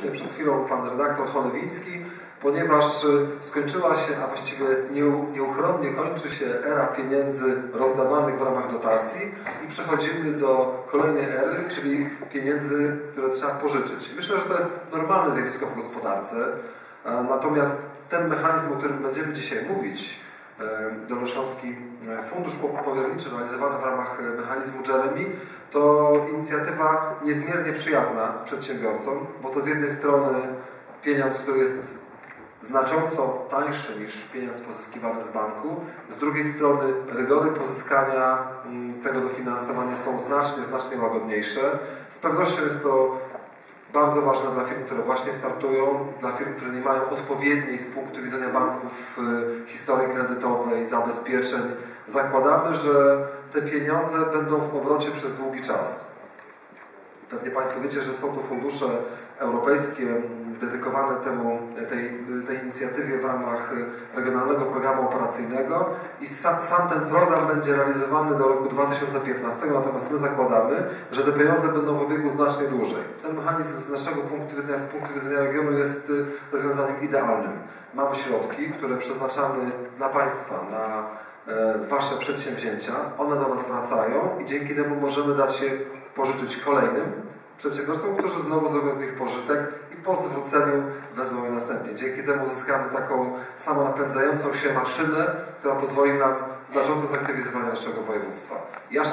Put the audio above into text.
przed chwilą pan redaktor Cholewiński, ponieważ y, skończyła się, a właściwie nieu- nieuchronnie kończy się era pieniędzy rozdawanych w ramach dotacji i przechodzimy do kolejnej ery, czyli pieniędzy, które trzeba pożyczyć. Myślę, że to jest normalne zjawisko w gospodarce, natomiast ten mechanizm, o którym będziemy dzisiaj mówić, Dolnośląski Fundusz Powierniczy realizowany w ramach e, mechanizmu Jeremy, to inicjatywa niezmiernie przyjazna przedsiębiorcom, bo to z jednej strony pieniądz, który jest znacząco tańszy niż pieniądz pozyskiwany z banku, z drugiej strony rygory pozyskania mm, tego dofinansowania są znacznie, znacznie łagodniejsze. Z pewnością jest to bardzo ważne dla firm, które właśnie startują, dla firm, które nie mają odpowiedniej z punktu widzenia banków y, historii kredytowej, zabezpieczeń. Zakładamy, że te pieniądze będą w obrocie przez długi czas. Pewnie Państwo wiecie, że są to fundusze europejskie dedykowane temu, tej, tej inicjatywie w ramach Regionalnego Programu Operacyjnego i sam, sam ten program będzie realizowany do roku 2015, natomiast my zakładamy, że te pieniądze będą w obiegu znacznie dłużej. Ten mechanizm z naszego punktu widzenia, z punktu widzenia regionu jest y, rozwiązaniem idealnym. Mamy środki, które przeznaczamy dla Państwa, na e, Wasze przedsięwzięcia, one do nas wracają i dzięki temu możemy dać je pożyczyć kolejnym przedsiębiorcom, którzy znowu zrobią z nich pożytek po zwróceniu wezmą je następnie. Dzięki temu uzyskamy taką samonapędzającą się maszynę, która pozwoli nam znacząco zaktywizować naszego województwa. Ja,